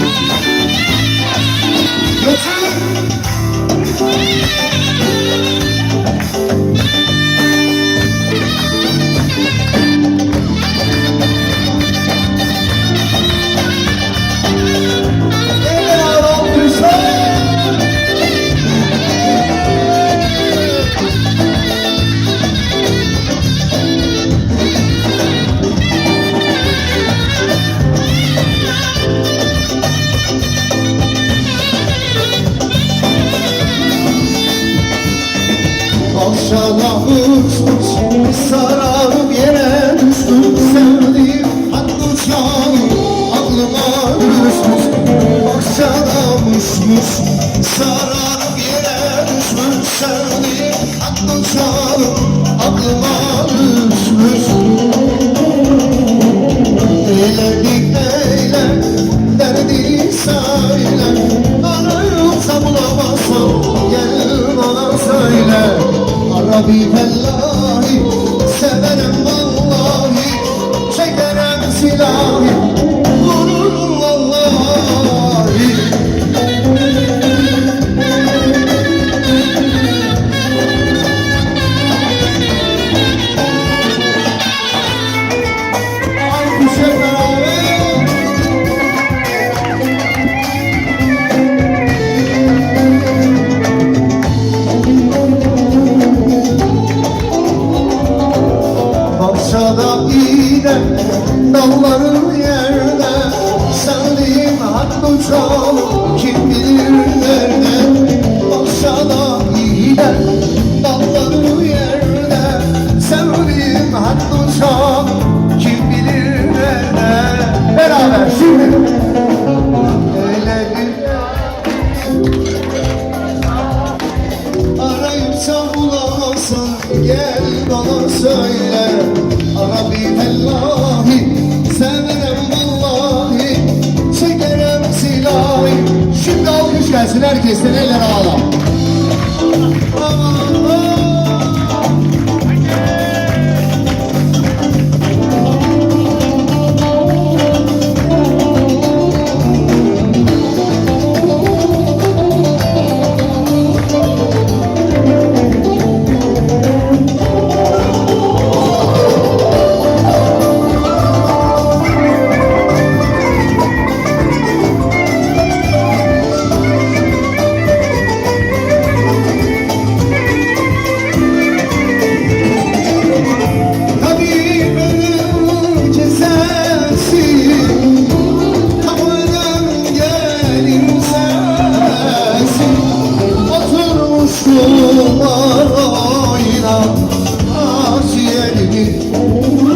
Eller Sarı kim bilir nerede? Bahçada yine dalların yerde Sevdiğim hakkı çok kim bilir nerede? Beraber şimdi. Arayıpsa bulamazsan gel bana söyle. Arabi fellahi severim gelsin herkesten eller ağla aqui.